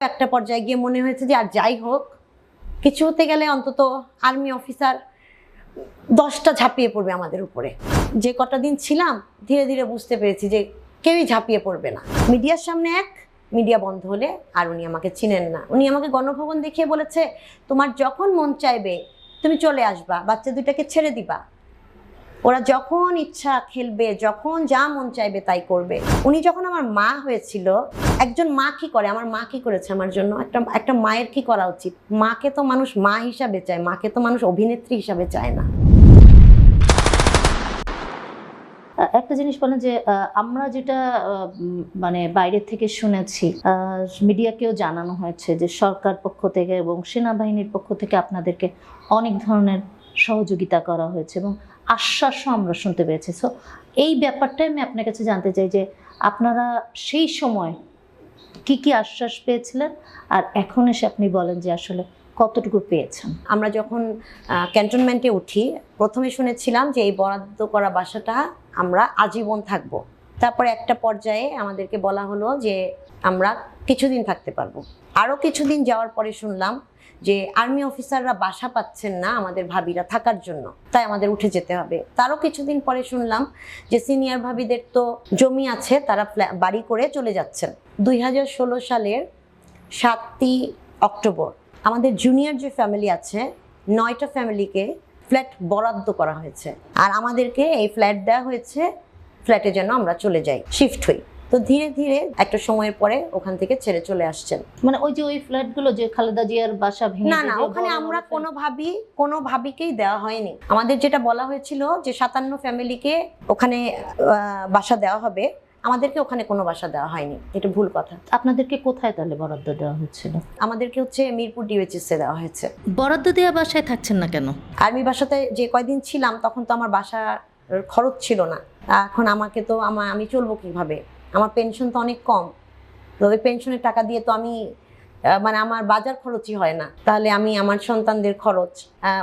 একটা পর্যায়ে গিয়ে মনে হয়েছে যে, আর যাই হোক, কিছু হতে গেলে অন্তত আর্মি অফিসার দশটা ঝাঁপিয়ে পড়বে আমাদের উপরে। যে কটা দিন ছিলাম, ধীরে ধীরে বুঝতে পেরেছি যে, কেউই ঝাঁপিয়ে পড়বে না। মিডিয়ার সামনে এক, মিডিয়া বন্ধ হলে আর উনি আমাকে চিনেন না। উনি আমাকে গণভবন দেখিয়ে বলেছে, তোমার যখন মন চাইবে, তুমি চলে আসবা, বাচ্চা দুইটাকে ছেড়ে দিবা। ওরা যখন ইচ্ছা খেলবে, যখন যা মন চাইবে তাই করবে। উনি যখন আমার মা হয়েছিল, একজন মা কি করে? আমার মা কি করেছে আমার জন্য? একটা একটা মায়ের কি করা উচিত? মাকে তো মানুষ মা হিসাবে চায়, মাকে তো মানুষ অভিনেত্রী হিসাবে চায় না। একটা জিনিস বলেন যে আমরা যেটা মানে বাইরের থেকে শুনেছি মিডিয়াকেও জানানো হয়েছে যে সরকার পক্ষ থেকে এবং সেনাবাহিনীর পক্ষ থেকে আপনাদেরকে অনেক ধরনের সহযোগিতা করা হয়েছে এবং আশ্বাসও আমরা শুনতে পেরেছি সো এই ব্যাপারটাই আমি আপনার কাছে জানতে চাই যে আপনারা সেই সময় কি কি আশ্বাস পেয়েছিলেন? আর এখন এসে আপনি বলেন যে আসলে কতটুকু পেয়েছেন? আমরা যখন ক্যান্টনমেন্টে উঠি, প্রথমে শুনেছিলাম যে এই বরাদ্দ করা বাসাটা আমরা আজীবন থাকব। তারপরে একটা পর্যায়ে আমাদেরকে বলা হলো যে আমরা কিছুদিন থাকতে পারব। আরও কিছুদিন যাওয়ার পরে শুনলাম যে আর্মি অফিসাররা বাসা পাচ্ছেন না আমাদের ভাবিরা থাকার জন্য, তাই আমাদের উঠে যেতে হবে। তারও কিছুদিন পরে শুনলাম যে সিনিয়র ভাবিদের তো জমি আছে, তারা বাড়ি করে চলে যাচ্ছেন। দুই হাজার ষোলো সালের সাতই অক্টোবর আমাদের জুনিয়র যে ফ্যামিলি আছে, নয়টা ফ্যামিলিকে ফ্ল্যাট বরাদ্দ করা হয়েছে। আর আমাদেরকে এই ফ্ল্যাট দেওয়া হয়েছে, ফ্ল্যাটে যেন আমরা চলে যাই, শিফট হই। তো ধীরে ধীরে একটা সময়ের পরে ওখান থেকে ছেড়ে চলে আসছেন। মানে ওই যে ওই ফ্ল্যাটগুলো যে খালেদা জিয়ার বাসা ভেঙে না না ওখানে আমরা কোনো ভাবি কোনো ভাবিকেই দেওয়া হয়নি। আমাদের যেটা বলা হয়েছিল যে সাতান্ন ফ্যামিলিকে ওখানে বাসা দেওয়া হবে আমাদেরকে ওখানে কোনো বাসা দেওয়া হয়নি। এটা ভুল কথা। আপনাদেরকে কোথায় তাহলে বরাদ্দ দেওয়া হচ্ছিল? আমাদেরকে হচ্ছে মিরপুর ডিওএইচএসে দেওয়া হয়েছে। বরাদ্দ দেওয়া বাসায় থাকছেন না কেন? আর্মি বাসাতে যে কয়দিন ছিলাম তখন তো আমার বাসার খরচ ছিল না। এখন আমাকে তো আমি চলবো কীভাবে? আমার পেনশন তো অনেক কম। তো ওই পেনশনের টাকা দিয়ে তো আমি মানে আমার বাজার খরচই হয় না। তাহলে আমি আমার সন্তানদের খরচ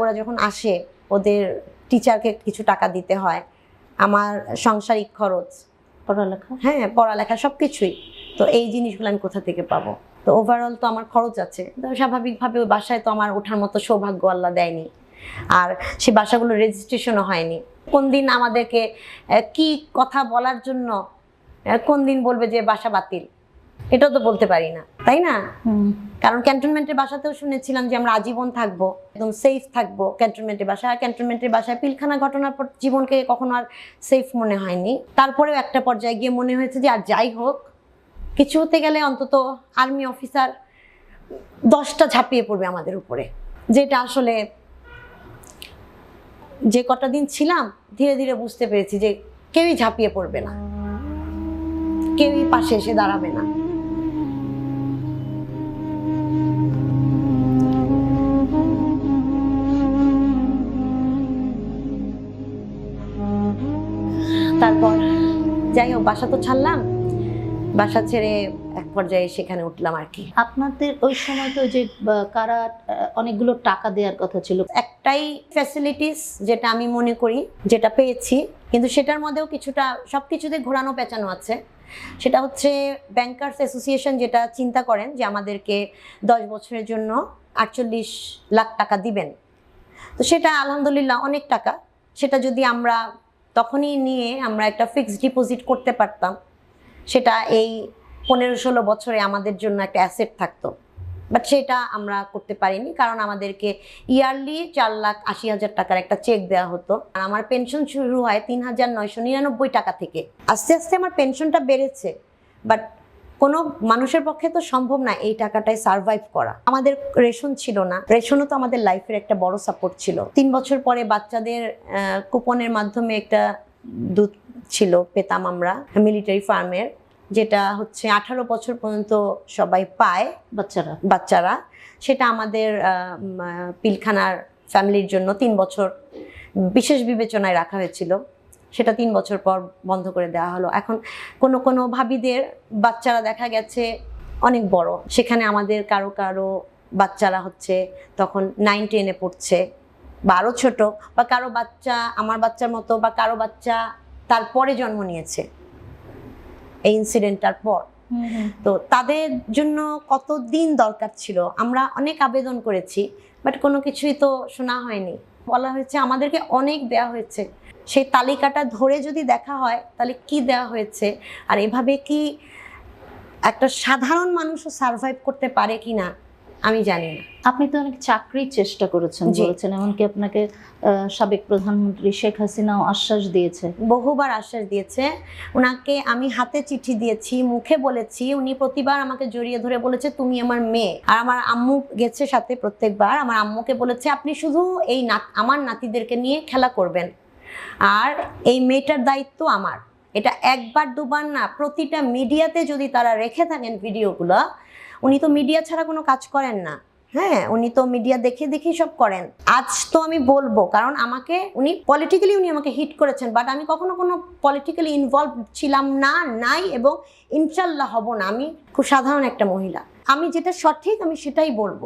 ওরা যখন আসে ওদের টিচারকে কিছু টাকা দিতে হয় আমার সাংসারিক খরচ। পড়ালেখা? হ্যাঁ পড়ালেখা সব কিছুই তো এই জিনিসগুলো আমি কোথা থেকে পাবো? তো ওভারঅল তো আমার খরচ আছে। তো স্বাভাবিকভাবে ওই বাসায় তো আমার ওঠার মতো সৌভাগ্য আল্লাহ দেয়নি। আর সে বাসাগুলো রেজিস্ট্রেশনও হয়নি। কোন দিন আমাদেরকে কি কথা বলার জন্য কোন দিন বলবে যে বাসা বাতিল? এটাও তো বলতে পারি না তাই না? কারণ ক্যান্টনমেন্টের বাসাতেও শুনেছিলাম যে আমরা আজীবন থাকব একদম সেফ থাকব ক্যান্টনমেন্টের বাসায়। আর ক্যান্টনমেন্টের বাসায় পিলখানা ঘটনার পর জীবনকে কখনো আর সেফ মনে হয়নি। তারপরেও একটা পর্যায়ে গিয়ে মনে হয়েছে যে আর যাই হোক কিছু হতে গেলে অন্তত আর্মি অফিসার দশটা ঝাঁপিয়ে পড়বে আমাদের উপরে। যেটা আসলে যে কটা দিন ছিলাম ধীরে ধীরে বুঝতে পেরেছি যে কেউই ঝাঁপিয়ে পড়বে না। কেউই পাশে এসে দাঁড়াবে না। তারপর যাই হোক বাসা তো ছাড়লাম। বাসা ছেড়ে এক পর্যায়ে সেখানে উঠলাম আর কি। আপনাদের ওই সময় তো যে কারা অনেকগুলো টাকা দেওয়ার কথা ছিল। একটাই ফ্যাসিলিটিস যেটা আমি মনে করি যেটা পেয়েছি কিন্তু সেটার মধ্যেও কিছুটা সব কিছুতে ঘোরানো পেঁচানো আছে। সেটা হচ্ছে ব্যাংকার্স অ্যাসোসিয়েশন যেটা চিন্তা করেন যে আমাদেরকে দশ বছরের জন্য আটচল্লিশ লাখ টাকা দিবেন। তো সেটা আলহামদুলিল্লাহ অনেক টাকা। সেটা যদি আমরা তখনই নিয়ে আমরা একটা ফিক্সড ডিপোজিট করতে পারতাম, সেটা এই পনেরো ষোলো বছরে আমাদের জন্য একটা অ্যাসেট থাকতো। বাট সেটা আমরা করতে পারিনি, কারণ আমাদেরকে ইয়ারলি চার লাখ আশি হাজার টাকার একটা চেক দেওয়া হতো। আর আমার পেনশন শুরু হয় তিন হাজার নয়শো নিরানব্বই টাকা থেকে। আস্তে আস্তে আমার পেনশনটা বেড়েছে বাট কোনো মানুষের পক্ষে তো সম্ভব না এই টাকাটায় সার্ভাইভ করা। আমাদের রেশন ছিল না, রেশনও তো আমাদের লাইফের একটা বড় সাপোর্ট ছিল। তিন বছর পরে বাচ্চাদের কুপনের মাধ্যমে একটা দুধ ছিল, পেতাম আমরা মিলিটারি ফার্মের যেটা হচ্ছে আঠারো বছর পর্যন্ত সবাই পায়। বাচ্চারা। বাচ্চারা। সেটা আমাদের পিলখানার ফ্যামিলির জন্য তিন বছর বিশেষ বিবেচনায় রাখা হয়েছিল। সেটা তিন বছর পর বন্ধ করে দেওয়া হলো। এখন কোনো কোনো ভাবিদের বাচ্চারা দেখা গেছে অনেক বড়। সেখানে আমাদের কারও কারও বাচ্চারা হচ্ছে তখন নাইন টেনে পড়ছে বা আরও ছোটো বা কারও বাচ্চা আমার বাচ্চার মতো বা কারও বাচ্চা তারপরে জন্ম নিয়েছে। এই ইনসিডেন্টটার পর। তো তাদের জন্য কত দিন দরকার ছিল? আমরা অনেক আবেদন করেছি বাট কোনো কিছুই তো শোনা হয়নি। বলা হয়েছে আমাদেরকে অনেক দেয়া হয়েছে। সেই তালিকাটা ধরে যদি দেখা হয় তাহলে কি দেয়া হয়েছে? আর এভাবে কি একটা সাধারণ মানুষও সার্ভাইভ করতে পারে কি না আমি জানি না। আপনি তো অনেক চাকরির চেষ্টা করেছেন। বলেছেন এমনকি আপনাকে সাবেক প্রধানমন্ত্রী শেখ হাসিনাও আশ্বাস দিয়েছে। বহুবার আশ্বাস দিয়েছে। ওনাকে আমি হাতে চিঠি দিয়েছি মুখে বলেছি উনি প্রতিবার আমাকে জড়িয়ে ধরে বলেছে তুমি আমার মেয়ে। আর আমার আম্মু গেছে সাথে প্রত্যেকবার আমার আম্মুকে বলেছে আপনি শুধু এই আমার নাতিদেরকে নিয়ে খেলা করবেন। আর এই মেয়েটার দায়িত্ব আমার। এটা একবার দুবার না প্রতিটা মিডিয়াতে যদি তারা রেখে থাকেন ভিডিওগুলো উনি তো মিডিয়া ছাড়া কোনো কাজ করেন না। হ্যাঁ উনি তো মিডিয়া দেখে দেখে সব করেন। আজ তো আমি বলব, কারণ আমাকে উনি পলিটিক্যালি উনি আমাকে হিট করেছেন বাট আমি কখনো কোনো পলিটিক্যালি ইনভলভ ছিলাম না, নাই এবং ইনশাল্লাহ হব না। আমি খুব সাধারণ একটা মহিলা। আমি যেটা সঠিক আমি সেটাই বলব।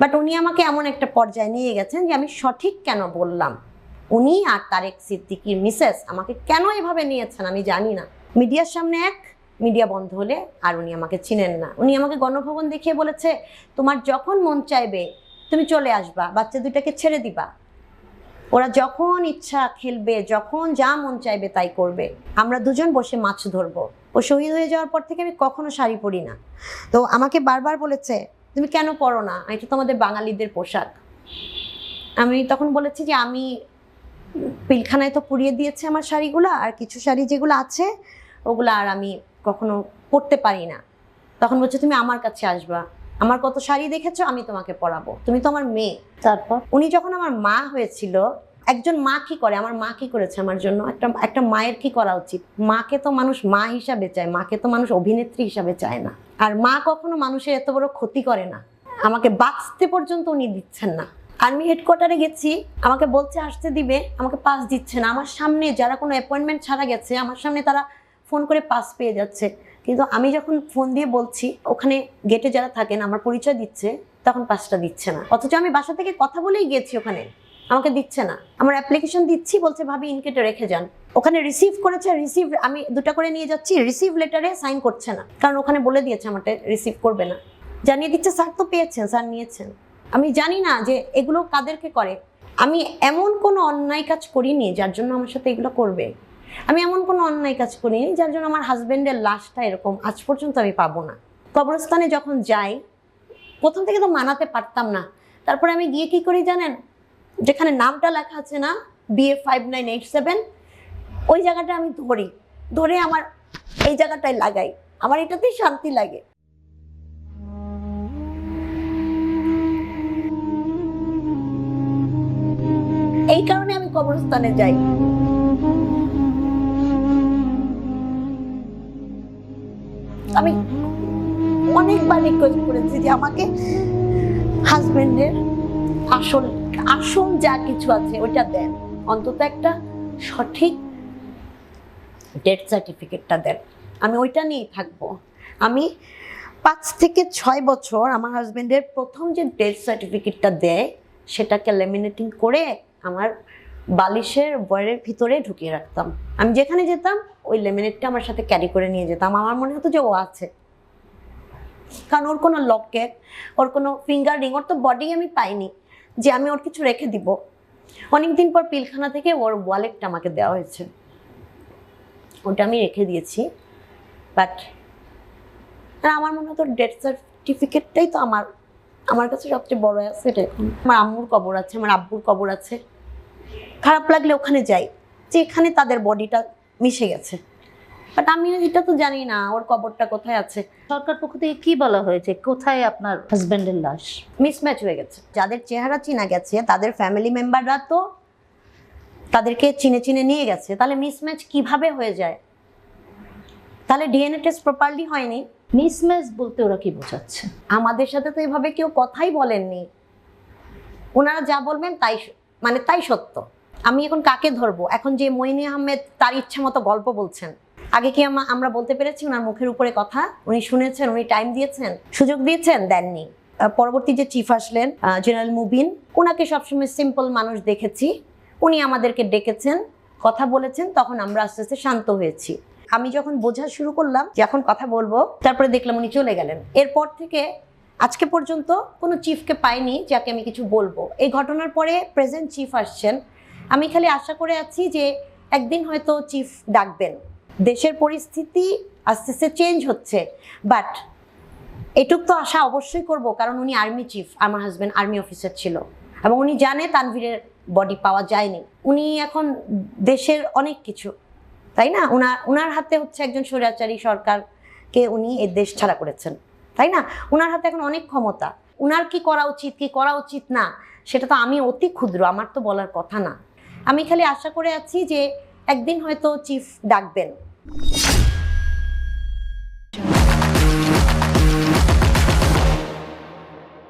বাট উনি আমাকে এমন একটা পর্যায়ে নিয়ে গেছেন যে আমি সঠিক কেন বললাম? উনি আর তারেক সিদ্দিকির মিসেস আমাকে কেন এভাবে নিয়েছেন আমি জানি না। মিডিয়ার সামনে এক মিডিয়া বন্ধ হলে আর উনি আমাকে চিনেন না। উনি আমাকে গণভবন দেখিয়ে বলেছে, তোমার যখন মন চাইবে, তুমি চলে আসবা, বাচ্চা দুইটাকে ছেড়ে দিবা। ওরা যখন ইচ্ছা খেলবে, যখন যা মন চাইবে তাই করবে। আমরা দুজন বসে মাছ ধরবো। ও শহীদ হয়ে যাওয়ার পর থেকে আমি কখনো শাড়ি পরি না। তো আমাকে বারবার বলেছে, তুমি কেন পরো না? এটা তো আমাদের বাঙালিদের পোশাক। আমি তখন বলেছি যে, আমি পিলখানায় তো পুড়িয়ে দিয়েছে আমার শাড়িগুলো, আর কিছু শাড়ি যেগুলো আছে, ওগুলো আর আমি কখনো পড়তে পারি না। তখন বলছে তুমি আমার কাছে আসবা। আমার কত শাড়ি দেখেছ আমি তোমাকে পরাবো। তুমি তো আমার মেয়ে। তারপর? উনি যখন আমার মা হয়েছিল একজন মা কি করে আমার মা কি করেছে আমার জন্য? একটা একটা মায়ের কি করা উচিত? মাকে তো মানুষ মা হিসাবে চায় মাকে তো মানুষ অভিনেত্রী হিসাবে চায় না। আর মা কখনো মানুষের এত বড় ক্ষতি করে না। আমাকে বাঁচতে পর্যন্ত উনি দিচ্ছেন না। আর্মি হেডকোয়ার্টারে গেছি আমাকে বলছে আসতে দিবে আমাকে পাস দিচ্ছে না। আমার সামনে যারা কোনো অ্যাপয়েন্টমেন্ট ছাড়া গেছে আমার সামনে তারা ফোন করে পাস পেয়ে যাচ্ছে। কিন্তু আমি যখন ফোন দিয়ে বলছি, ওখানে গেটে যারা থাকেন, আমার পরিচয় দিচ্ছে, তখন পাসটা দিচ্ছে না। অথচ আমি বাসা থেকে কথা বলেই গিয়েছি ওখানে। আমাকে দিচ্ছে না। আমার অ্যাপ্লিকেশন দিচ্ছি, বলছে, ভাবি ইনকেটে রেখে যান। ওখানে রিসিভ করেছে রিসিভ আমি দুটা করে নিয়ে যাচ্ছি রিসিভ লেটারে সাইন করছে না। কারণ ওখানে বলে দিয়েছে আমাকে রিসিভ করবে না। জানিয়ে দিচ্ছে, স্যার তো পেয়েছেন, স্যার নিয়েছেন। আমি জানি না যে এগুলো কাদেরকে করে। আমি এমন কোনো অন্যায় কাজ করিনি যার জন্য আমার সাথে এগুলো করবে। আমি এমন কোনো অন্যায় কাজ করিনি, যার জন্য আমার হাজবেন্ডের লাশটা এরকম আজ পর্যন্ত আমি পাবো না। কবরস্থানে যখন যাই, প্রথম থেকে তো মানাতে পারতাম না। তারপরে আমি গিয়ে কি করি জানেন? যেখানে নামটা লেখা আছে না BA five nine eight seven ওই জায়গাটা আমি ধরি। ধরে আমার এই জায়গাটায় লাগাই। আমার এটাতেই শান্তি লাগে। এই কারণে আমি কবরস্থানে যাই। আমি অনেকবার রিকোয়েস্ট করেছি যে আমাকে হাজবেন্ডের আসল আসল যা কিছু আছে ওইটা দেন। অন্তত একটা সঠিক ডেথ সার্টিফিকেটটা দেন। আমি ওইটা নিয়েই থাকব। আমি পাঁচ থেকে ছয় বছর আমার হাজবেন্ডের প্রথম যে ডেথ সার্টিফিকেটটা দেয়, সেটাকে লেমিনেটিং করে আমার বালিশের বয়ের ভিতরে ঢুকিয়ে রাখতাম। আমি যেখানে যেতাম, ওই লেমিনেটটা আমার সাথে ক্যারি করে নিয়ে যেতাম। আমার মনে হতো যে ও আছে। কারণ ওর কোনো লকেট, ওর কোনো ফিঙ্গার রিং ওর তো বডি আমি পাইনি যে আমি ওর কিছু রেখে দিব। অনেকদিন পর পিলখানা থেকে ওর ওয়ালেটটা আমাকে দেওয়া হয়েছে। ওটা আমি রেখে দিয়েছি। বাট আমার মনে হতো ডেথ সার্টিফিকেটটাই তো আমার আমার কাছে সবচেয়ে বড় আছে এটা এখন। আমার আম্মুর কবর আছে, আমার আব্বুর কবর আছে। খারাপ লাগলে ওখানে যাই যে এখানে তাদের বডিটা মিশে গেছে। বাট আমি এটা তো জানি না ওর কবরটা কোথায় আছে। সরকার পক্ষ থেকে কি বলা হয়েছে? কোথায় আপনার হাজবেন্ডের লাশ? মিসম্যাচ হয়ে গেছে। যাদের চেহারা চিনা গেছে তাদের ফ্যামিলি মেম্বাররা তো তাদেরকে চিনে চিনে নিয়ে গেছে। তাহলে মিসম্যাচ কীভাবে হয়ে যায়? তাহলে ডিএনএ টেস্ট প্রপারলি হয়নি। মিসম্যাচ বলতে ওরা কি বোঝাচ্ছে? আমাদের সাথে তো এভাবে কেউ কথাই বলেননি। ওনারা যা বলবেন তাই মানে তাই সত্য। আমি এখন কাকে ধরবো? এখন যে মইনি আহমেদ তার ইচ্ছা মতো গল্প বলছেন। আগে কি আমরা বলতে পেরেছি ওনার মুখের উপরে কথা? উনি শুনেছেন, উনি টাইম দিয়েছেন? সুযোগ দিয়েছেন? দেননি। পরবর্তী যে চিফ আসলেন জেনারেল মুবিন ওনাকে সবসময় সিম্পল মানুষ দেখেছি। উনি আমাদেরকে ডেকেছেন, কথা বলেছেন, তখন আমরা আস্তে আস্তে শান্ত হয়েছি। আমি যখন বোঝা শুরু করলাম যে এখন কথা বলব, তারপরে দেখলাম উনি চলে গেলেন। এরপর থেকে আজকে পর্যন্ত কোনো চিফকে পাইনি যাকে আমি কিছু বলব। এই ঘটনার পরে প্রেজেন্ট চিফ আসছেন আমি খালি আশা করে আছি যে একদিন হয়তো চিফ ডাকবেন। দেশের পরিস্থিতি আস্তে আস্তে চেঞ্জ হচ্ছে বাট এটুক তো আশা অবশ্যই করব, কারণ উনি আর্মি চিফ আমার হাজব্যান্ড আর্মি অফিসার ছিল। এবং উনি জানে তানভীরের বডি পাওয়া যায়নি। উনি এখন দেশের অনেক কিছু, তাই না? উনার উনার হাতে হচ্ছে একজন স্বৈরাচারী সরকারকে উনি এ দেশ ছাড়া করেছেন, তাই না? উনার হাতে এখন অনেক ক্ষমতা। উনার কি করা উচিত, কি করা উচিত না, সেটা তো আমি অতি ক্ষুদ্র, আমার তো বলার কথা না। আমি খালি আশা করে আছি যে একদিন হয়তো চিফ ডাকবেন।